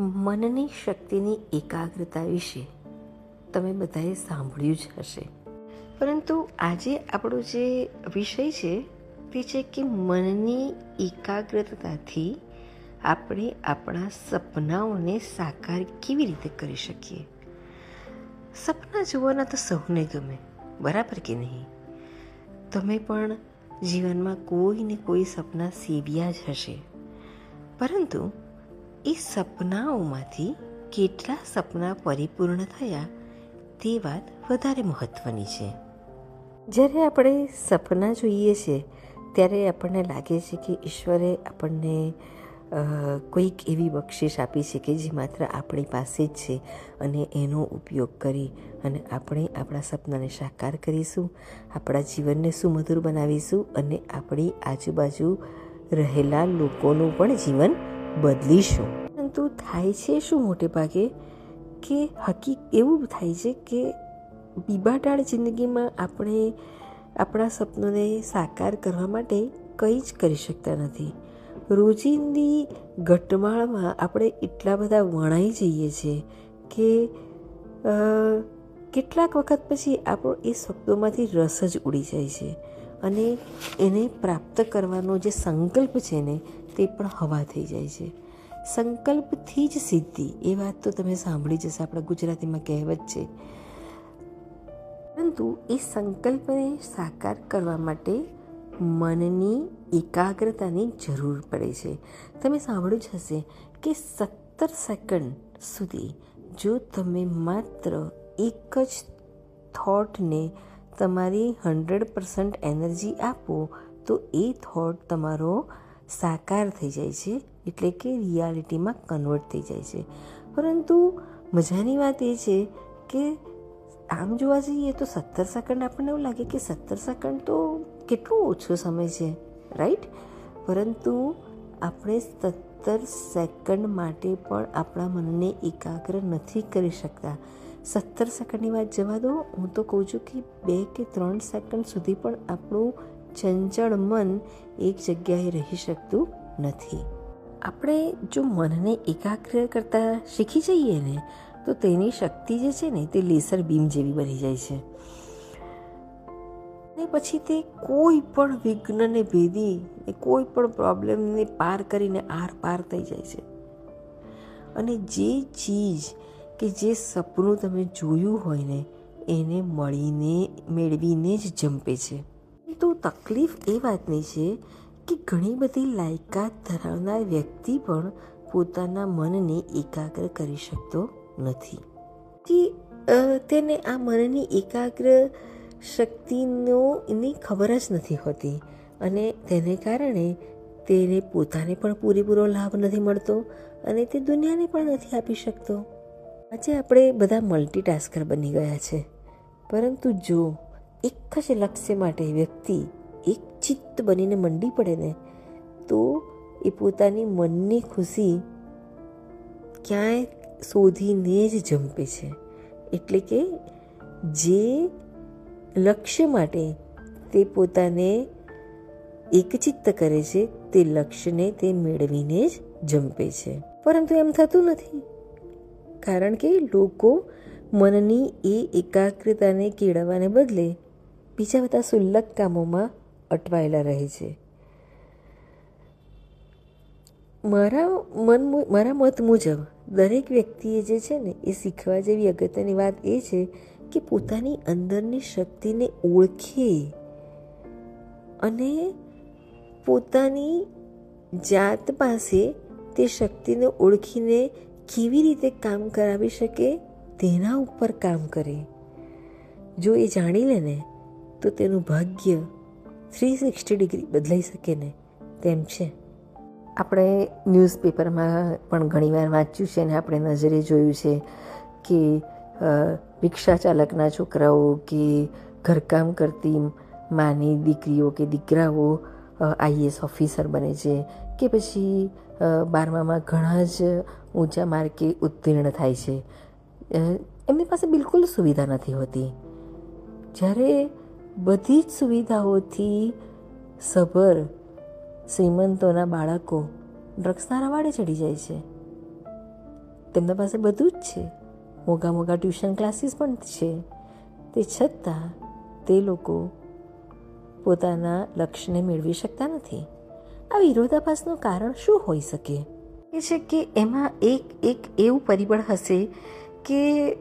મનની શક્તિની એકાગ્રતા વિશે તમે બધાએ સાંભળ્યું જ હશે. પરંતુ આજે આપણો જે વિષય છે, તે છે કે મનની એકાગ્રતાથી આપણે આપણા સપનાઓને સાકાર કેવી રીતે કરી શકીએ? સપના જોવાના તો સૌને ગમે, બરાબર કે નહીં? તમે પણ જીવનમાં કોઈ ને કોઈ સપના સેવ્યા જ હશે. પરંતુ એ સપનાઓમાંથી કેટલા સપના પરિપૂર્ણ થયા તે વાત વધારે મહત્ત્વની છે. જ્યારે આપણે સપના જોઈએ છીએ ત્યારે આપણને લાગે છે કે ઈશ્વરે આપણને કોઈક એવી બક્ષિસ આપી છે કે જે માત્ર આપણી પાસે જ છે અને એનો ઉપયોગ કરી અને આપણે આપણા સપનાને સાકાર કરીશું, આપણા જીવનને સુમધુર બનાવીશું અને આપણી આજુબાજુ રહેલા લોકોનું પણ જીવન બદલીશું. પરંતુ થાય છે શું મોટે ભાગે કે હકીક એવું થાય છે કે બીબાટાળ જિંદગીમાં આપણે આપણા સપનોને સાકાર કરવા માટે કંઈ જ કરી શકતા નથી. રોજિંદી ઘટમાળમાં આપણે એટલા બધા વણાઈ જઈએ છીએ કે કેટલાક વખત પછી આપણો એ શબ્દોમાંથી રસ જ ઉડી જાય છે. અને એને પ્રાપ્ત કરવાનો જે સંકલ્પ છે ને, તે પણ હવા થઈ જાય છે. સંકલ્પથી જ સિદ્ધિ, એ વાત તો તમે સાંભળી જશે આપણા ગુજરાતીમાં કહેવત છે. પરંતુ એ સંકલ્પને સાકાર કરવા માટે મનની એકાગ્રતાની જરૂર પડે છે. તમે સાંભળ્યું જ હશે કે સત્તર સેકન્ડ સુધી જો તમે માત્ર એક જ થોટને તમારી હંડ્રેડ પર્સન્ટ એનર્જી આપો, તો એ થોટ તમારો સાકાર થઈ જાય છે, એટલે કે રિયાલિટીમાં કન્વર્ટ થઈ જાય છે. પરંતુ મજાની વાત એ છે કે આમ જોવા જઈએ તો સત્તર સેકન્ડ આપણને એવું લાગે કે સત્તર સેકન્ડ તો કેટલો ઓછો સમય છે રાઈટ પરંતુ આપણે સત્તર સેકન્ડ માટે પણ આપણા મનને એકાગ્ર નથી કરી શકતા. સત્તર સેકન્ડની વાત જવા દો. હું તો કહું છું કે બે કે ત્રણ સેકન્ડ સુધી પણ આપણું ચંચળ મન એક જગ્યાએ રહી શકતું નથી. આપણે જો મનને એકાગ્ર કરતાં શીખી જઈએ ને, તો તેની શક્તિ જે છે ને, તે લેસર બીમ જેવી બની જાય છે. ને પછી તે કોઈ પણ વિઘ્નને ભેદી કોઈ પણ પ્રોબ્લેમને પાર કરીને આર પાર થઈ જાય છે. અને જે ચીજ કે જે સપનું તમે જોયું હોય ને, એને મળીને, મેળવીને જ જંપે છે. તો તકલીફ એ વાતની છે કે ઘણી બધી લાયકાત ધરાવનાર વ્યક્તિ પણ પોતાના મનને એકાગ્ર કરી શકતો નથી. તેને આ મનની એકાગ્ર શક્તિનો એની ખબર જ નથી હોતી અને તેને કારણે તેને પોતાને પણ પૂરેપૂરો લાભ નથી મળતો અને તે દુનિયાને પણ નથી આપી શકતો. આજે આપણે બધા મલ્ટીટાસ્કર બની ગયા છે. પરંતુ જો એક જ લક્ષ્ય માટે વ્યક્તિ એક ચિત્ત બનીને મંડી પડે ને, તો એ પોતાની મનની ખુશી ક્યાંય શોધીને જ જંપે છે. એટલે કે જે લક્ષ્ય માટે તે પોતાને એકચિત્ત કરે છે, તે લક્ષ્યને તે મેળવીને જ જંપે છે. પરંતુ એમ થતું નથી. કારણ કે લોકો મનની એ એકાગ્રતાને કેળવવાને બદલે બીજા બધા સુલ્લક કામોમાં અટવાયેલા રહે છે. મારા મન મારા મત મુજબ, દરેક વ્યક્તિએ જે છે ને, એ શીખવા જેવી અગત્યની વાત એ છે કે પોતાની અંદરની શક્તિને ઓળખે અને પોતાની જાત પાસે તે શક્તિને ઓળખીને કેવી રીતે કામ કરાવી શકે તેના ઉપર કામ કરે. જો એ જાણી લે ને, તો તેનું ભાગ્ય થ્રી સિક્સટી ડિગ્રી બદલાઈ શકે ને, તેમ છે. આપણે ન્યૂઝપેપરમાં પણ ઘણીવાર વાંચ્યું છે ને આપણે નજરે જોયું છે કે રિક્ષા ચાલકના છોકરાઓ કે ઘરકામ કરતી માની દીકરીઓ કે દીકરાઓ આઈએસ ઓફિસર બને છે કે પછી બારમામાં ઘણા જ ઊંચા માર્કે ઉત્તીર્ણ થાય છે. એમની પાસે બિલકુલ સુવિધા નથી હોતી. જ્યારે બધી જ સુવિધાઓથી સભર શ્રીમંતોના બાળકો ડ્રગ્સના રવાડે ચડી જાય છે. તેમના પાસે બધું જ છે. મોગા મોંઘા ટ્યુશન ક્લાસીસ પણ છે. તે છતાં તે લોકો પોતાના લક્ષ્યને મેળવી શકતા નથી. આ વિરોધાભાસનું કારણ શું હોઈ શકે? એ છે કે એમાં એક એક એવું પરિબળ હશે કે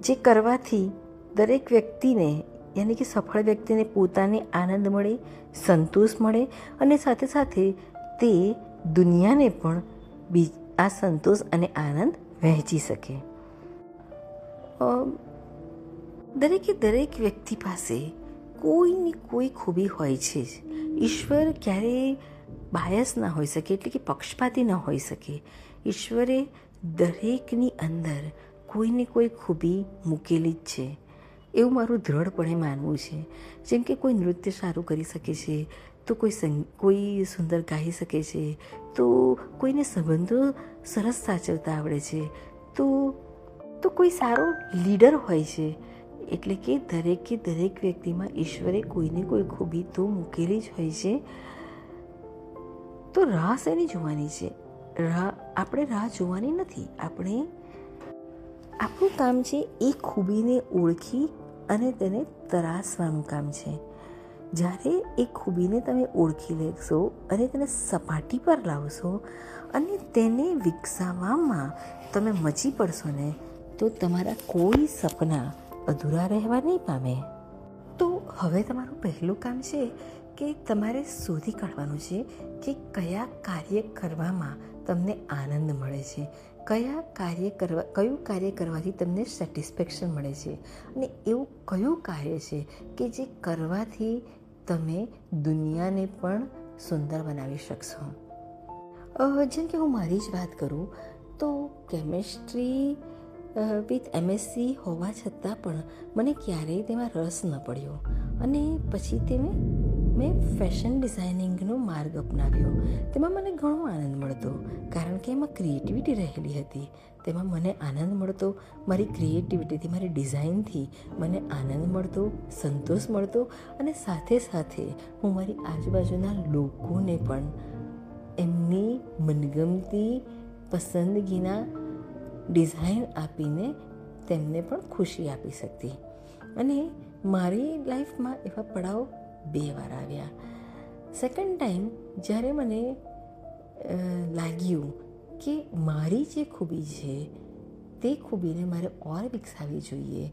જે કરવાથી દરેક વ્યક્તિને, યાની કે સફળ વ્યક્તિને પોતાને આનંદ મળે, સંતોષ મળે અને સાથે સાથે તે દુનિયાને પણ બી, આ સંતોષ અને આનંદ વહેંચી શકે. દરેકે દરેક વ્યક્તિ પાસે કોઈની કોઈ ખૂબી હોય છે જ. ઈશ્વર ક્યારેય બાયસ ના હોઈ શકે એટલે કે પક્ષપાતી ન હોઈ શકે. ઈશ્વરે દરેકની અંદર કોઈને કોઈ ખૂબી મૂકેલી જ છે. એવું મારું દ્રઢપણે માનવું છે. જેમ કે કોઈ નૃત્ય સારું કરી શકે છે, તો કોઈ સંગ, કોઈ સુંદર ગાઈ શકે છે, તો કોઈને સંબંધો સરસ સાચવતા આવડે છે, તો તો કોઈ સારો લીડર હોય છે. એટલે કે દરેકે દરેક વ્યક્તિમાં ઈશ્વરે કોઈને કોઈ ખૂબી તો મૂકેલી જ હોય છે. તો રાહ શેની જોવાની છે? રાહ આપણે રાહ જોવાની નથી. આપણે આપણું કામ છે એ ખૂબીને ઓળખી અને તેને તરાસવાનું કામ છે. જ્યારે એ ખૂબીને તમે ઓળખી લેશો અને તેને સપાટી પર લાવશો અને તેને વિકસાવવામાં તમે મચી પડશો ને, તો તમારા કોઈ સપના અધૂરા રહેવા નહીં પામે. તો હવે તમારું પહેલું કામ છે કે તમારે શોધી કાઢવાનું છે કે કયા કાર્ય કરવામાં તમને આનંદ મળે છે. કયા કાર્ય કરવા, કયું કાર્ય કરવાથી તમને સેટિસ્ફેક્શન મળે છે. અને એવું કયું કાર્ય છે કે જે કરવાથી તમે દુનિયાને પણ સુંદર બનાવી શકશો. જેમ કે હું મારી જ વાત કરું, તો કેમેસ્ટ્રી વિથ એમએસસી હોવા છતાં પણ મને ક્યારેય તેમાં રસ ન પડ્યો. અને પછી તેને મેં ફેશન ડિઝાઇનિંગનો માર્ગ અપનાવ્યો. તેમાં મને ઘણો આનંદ મળતો, કારણ કે એમાં ક્રિએટિવિટી રહેલી હતી. તેમાં મને આનંદ મળતો, મારી ક્રિએટિવિટીથી મારી ડિઝાઇનથી મને આનંદ મળતો, સંતોષ મળતો અને સાથે સાથે હું મારી આજુબાજુના લોકોને પણ એમની મનગમતી પસંદગીના ડિઝાઇન આપીને તેમને પણ ખુશી આપી શકતી. અને મારી લાઈફમાં એવા પડાવ બે વાર આવ્યા. સેકન્ડ ટાઈમ જ્યારે મને લાગ્યું કે મારી જે ખૂબી છે, તે ખૂબીને મારે ઓર વિકસાવી જોઈએ,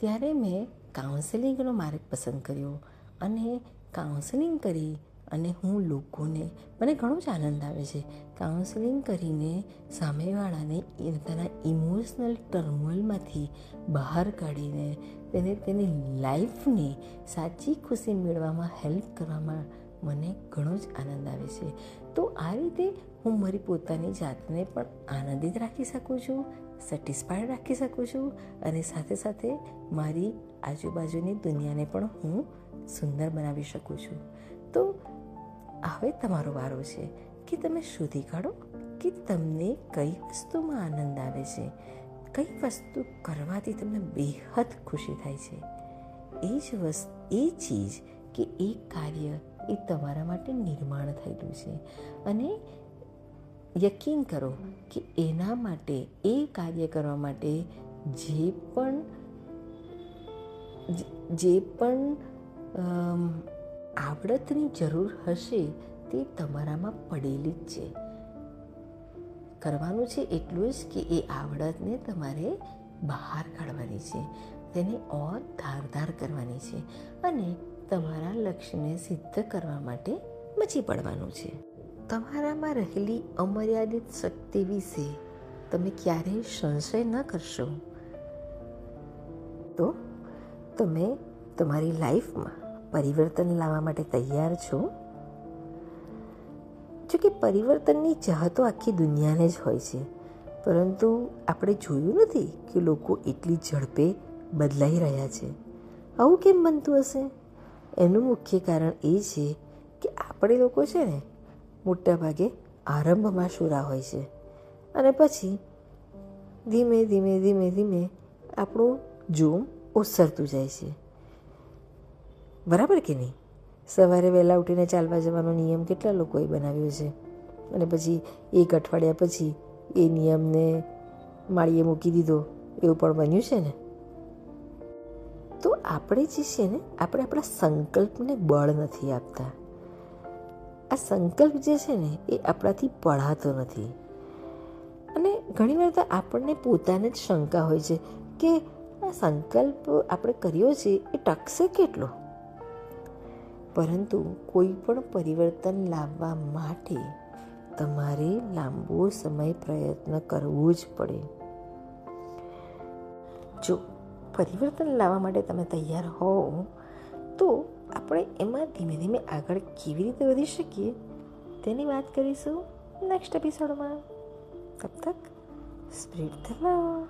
ત્યારે મેં કાઉન્સેલિંગનો માર્ગ પસંદ કર્યો અને કાઉન્સેલિંગ કરી અને હું લોકોને, મને ઘણો જ આનંદ આવે છે. કાઉન્સેલિંગ કરીને સામેવાળાને તેના ઇમોશનલ ટર્મોલમાંથી બહાર કાઢીને તેને તેની લાઈફને સાચી ખુશી મેળવવામાં હેલ્પ કરવામાં મને ઘણો જ આનંદ આવે છે. તો આ રીતે હું મારી પોતાની જાતને પણ આનંદિત રાખી શકું છું સેટિસ્ફાઈડ રાખી શકું છું અને સાથે સાથે મારી આજુબાજુની દુનિયાને પણ હું સુંદર બનાવી શકું છું. તો હવે તમારો વારો છે કે તમે શોધી કાઢો કે તમને કઈ વસ્તુમાં આનંદ આવે છે? કઈ વસ્તુ કરવાથી તમને બેહદ ખુશી થાય છે? એ જ વસ્તુ એ ચીજ કે એ કાર્ય એ તમારા માટે નિર્માણ થયેલું છે. અને યકીન કરો કે એના માટે, એ કાર્ય કરવા માટે જે પણ જે પણ આવડતની જરૂર હશે તે તમારામાં પડેલી જ છે. કરવાનું છે એટલું જ કે એ આવડતને તમારે બહાર કાઢવાની છે. તેને ઓર ધારધાર કરવાની છે અને તમારા લક્ષ્યને સિદ્ધ કરવા માટે મચી પડવાનું છે. તમારામાં રહેલી અમર્યાદિત શક્તિ વિશે તમે ક્યારેય સંશય ન કરશો. તો તમે તમારી લાઈફમાં પરિવર્તન લાવવા માટે તૈયાર છો? જો પરિવર્તનની પરિવર્તનની ચાહતો આખી દુનિયાને જ હોય છે. પરંતુ આપણે જોયું નથી કે લોકો એટલી ઝડપે બદલાઈ રહ્યા છે. આવું કેમ બનતું હશે? એનું મુખ્ય કારણ એ છે કે આપણે લોકો છે ને મોટાભાગે આરંભમાં શુરા હોય છે. અને પછી ધીમે ધીમે ધીમે ધીમે આપણું જોમ ઓસરતું જાય છે. બરાબર કે નહીં? સવારે વહેલા ઉઠીને ચાલવા જવાનો નિયમ કેટલા લોકોએ બનાવ્યો છે? અને પછી એક અઠવાડિયા પછી એ નિયમને માળીએ મૂકી દીધો. એવું પણ બન્યું છે ને? તો આપણે જે છે ને, આપણે આપણા સંકલ્પને બળ નથી આપતા. આ સંકલ્પ જે છે ને, એ આપણાથી પડાતો નથી. અને ઘણીવાર તો આપણને પોતાને જ શંકા હોય છે કે આ સંકલ્પ આપણે કર્યો છે, એ ટકશે કેટલો? પરંતુ કોઈ પણ પરિવર્તન લાવવા માટે તમારે લાંબો સમય પ્રયત્ન કરવો જ પડે. જો પરિવર્તન લાવવા માટે તમે તૈયાર હો, તો આપણે એમાં ધીમે ધીમે આગળ કેવી રીતે વધી શકીએ તેની વાત કરીશું નેક્સ્ટ એપિસોડમાં તબ તક સ્પ્રેડ ધ લવ